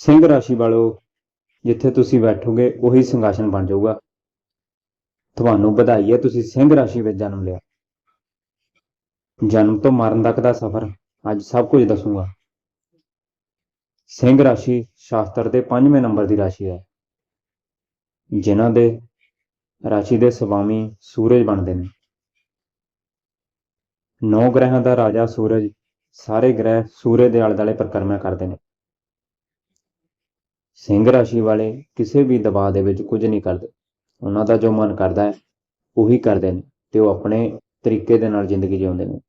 ਸਿੰਘ ਰਾਸ਼ੀ ਵਾਲੋ, ਜਿੱਥੇ ਤੁਸੀਂ ਬੈਠੋਗੇ, ਉਹੀ ਸਿੰਘਾਸਨ ਬਣ ਜਾਊਗਾ। ਤੁਹਾਨੂੰ ਵਧਾਈ ਹੈ, ਤੁਸੀਂ ਸਿੰਘ ਰਾਸ਼ੀ ਵਿੱਚ ਜਨਮ ਲਿਆ। ਜਨਮ ਤੋਂ ਮਰਨ ਤੱਕ ਦਾ ਸਫ਼ਰ ਅੱਜ ਸਭ ਕੁਝ ਦੱਸੂਗਾ। ਸਿੰਘ ਰਾਸ਼ੀ ਸ਼ਾਸਤਰ ਦੇ ਪੰਜਵੇਂ ਨੰਬਰ ਦੀ ਰਾਸ਼ੀ ਹੈ, ਜਿਨ੍ਹਾਂ ਦੇ ਰਾਸ਼ੀ ਦੇ ਸਵਾਮੀ ਸੂਰਜ ਬਣਦੇ ਨੇ। ਨੌ ਗ੍ਰਹਿਆਂ ਦਾ ਰਾਜਾ ਸੂਰਜ ਸਾਰੇ ਗ੍ਰਹਿ ਸੂਰਜ ਦੇ ਆਲੇ ਦੁਆਲੇ ਪਰਿਕਰਮਾ ਕਰਦੇ ਨੇ। ਸਿੰਘ ਰਾਸ਼ੀ ਵਾਲੇ ਕਿਸੇ ਵੀ ਦਬਾਅ ਦੇ ਵਿੱਚ ਕੁਝ ਨਹੀਂ ਕਰਦੇ। ਉਹਨਾਂ ਦਾ ਜੋ ਮਨ ਕਰਦਾ ਹੈ, ਉਹੀ ਕਰਦੇ ਨੇ ਤੇ ਉਹ ਆਪਣੇ ਤਰੀਕੇ ਦੇ ਨਾਲ ਜ਼ਿੰਦਗੀ ਜਿਉਂਦੇ ਨੇ।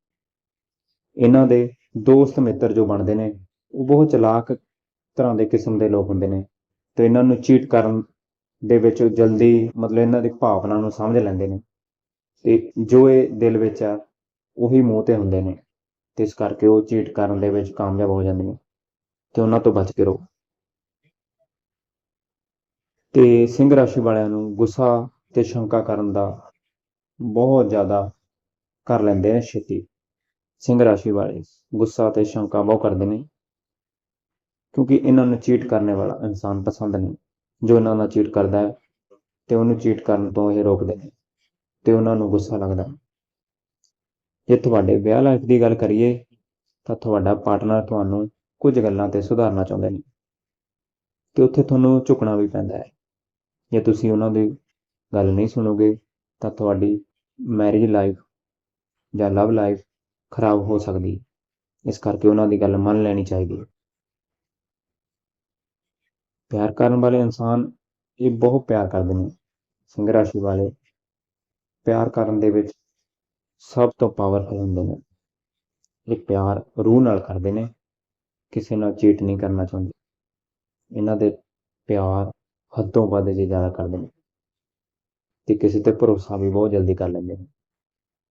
ਇਹਨਾਂ ਦੇ ਦੋਸਤ ਮਿੱਤਰ ਜੋ ਬਣਦੇ ਨੇ, ਉਹ ਬਹੁਤ ਚਲਾਕ ਤਰ੍ਹਾਂ ਦੇ ਕਿਸਮ ਦੇ ਲੋਕ ਹੁੰਦੇ ਨੇ ਤੇ ਇਹਨਾਂ ਨੂੰ ਚੀਟ ਕਰਨ ਦੇ ਵਿੱਚ ਜਲਦੀ ਮਤਲਬ ਇਹਨਾਂ ਦੀ ਭਾਵਨਾ ਨੂੰ ਸਮਝ ਲੈਂਦੇ ਨੇ ਤੇ ਜੋ ਇਹ ਦਿਲ ਵਿੱਚ ਆ, ਉਹੀ ਮੂੰਹ ਤੇ ਹੁੰਦੇ ਨੇ। ਤੇ ਇਸ ਕਰਕੇ ਉਹ ਚੀਟ ਕਰਨ ਦੇ ਵਿੱਚ ਕਾਮਯਾਬ ਹੋ ਜਾਂਦੇ ਨੇ ਤੇ ਉਹਨਾਂ ਤੋਂ ਬਚ ਕੇ ਰਹੋ। ਤੇ ਸਿੰਘ ਰਾਸ਼ੀ ਵਾਲਿਆਂ ਨੂੰ ਗੁੱਸਾ ਤੇ ਸ਼ੰਕਾ ਕਰਨ ਦਾ ਬਹੁਤ ਜ਼ਿਆਦਾ ਕਰ ਲੈਂਦੇ ਨੇ ਛੇਤੀ। ਸਿੰਘ ਰਾਸ਼ੀ ਵਾਲੇ ਗੁੱਸਾ ਤੇ ਸ਼ੰਕਾ ਬਹੁਤ ਕਰਦੇ ਨੇ, ਕਿਉਂਕਿ ਇਹਨਾਂ ਨੂੰ ਚੀਟ ਕਰਨ ਵਾਲਾ ਇਨਸਾਨ ਪਸੰਦ ਨਹੀਂ। ਜੋ ਇਹਨਾਂ ਨਾਲ ਚੀਟ ਕਰਦਾ ਹੈ ਤੇ ਉਹਨੂੰ ਚੀਟ ਕਰਨ ਤੋਂ ਇਹ ਰੋਕਦੇ ਨੇ ਤੇ ਉਹਨਾਂ ਨੂੰ ਗੁੱਸਾ ਲੱਗਦਾ ਜੇ ਤੁਹਾਡੇ ਵਿਆਹ ਲਾਈਫ ਦੀ ਗੱਲ ਕਰੀਏ, ਤਾਂ ਤੁਹਾਡਾ ਪਾਰਟਨਰ ਤੁਹਾਨੂੰ ਕੁਝ ਗੱਲਾਂ ਤੇ ਸੁਧਾਰਨਾ ਚਾਹੁੰਦੇ ਨੇ ਤੇ ਉੱਥੇ ਤੁਹਾਨੂੰ ਝੁਕਣਾ ਵੀ ਪੈਂਦਾ ਹੈ। ਜੇ ਤੁਸੀਂ ਉਹਨਾਂ ਦੀ ਗੱਲ ਨਹੀਂ ਸੁਣੋਗੇ, ਤਾਂ ਤੁਹਾਡੀ ਮੈਰਿਜ ਲਾਈਫ ਜਾਂ ਲਵ ਲਾਈਫ ਖਰਾਬ ਹੋ ਸਕਦੀ। ਇਸ ਕਰਕੇ ਉਹਨਾਂ ਦੀ ਗੱਲ ਮੰਨ ਲੈਣੀ ਚਾਹੀਦੀ ਹੈ। ਪਿਆਰ ਕਰਨ ਵਾਲੇ ਇਨਸਾਨ ਇਹ ਬਹੁਤ ਪਿਆਰ ਕਰਦੇ ਨੇ, ਸਿੰਘ ਰਾਸ਼ੀ ਵਾਲੇ। ਪਿਆਰ ਕਰਨ ਦੇ ਵਿੱਚ ਸਭ ਤੋਂ ਪਾਵਰਫੁਲ ਹੁੰਦੇ ਨੇ। ਇਹ ਪਿਆਰ ਰੂਹ ਨਾਲ ਕਰਦੇ ਨੇ, ਕਿਸੇ ਨਾਲ ਚੀਟ ਨਹੀਂ ਕਰਨਾ ਚਾਹੁੰਦੇ। ਇਹਨਾਂ ਦੇ ਪਿਆਰ ਹੱਦੋਂ ਵੱਧ ਜੇ ਜ਼ਿਆਦਾ ਕਰਦੇ ਨੇ ਤੇ ਕਿਸੇ ਤੇ ਭਰੋਸਾ ਵੀ ਬਹੁਤ ਜਲਦੀ ਕਰ ਲੈਂਦੇ ਨੇ।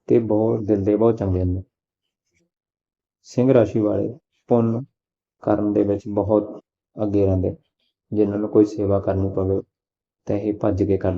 ਤੇ ਬਹੁਤ, ਦਿਲ ਦੇ ਬਹੁਤ ਚੰਗੇ ਹੁੰਦੇ। ਸਿੰਘ ਰਾਸ਼ੀ ਵਾਲੇ ਪੁੰਨ ਕਰਨ ਦੇ ਵਿੱਚ ਬਹੁਤ ਅੱਗੇ ਰਹਿੰਦੇ। ਜਿਨ੍ਹਾਂ ਨੂੰ ਕੋਈ ਸੇਵਾ ਕਰਨੀ ਪਵੇ, ਤਾਂ ਇਹ ਭੱਜ ਕੇ ਕਰ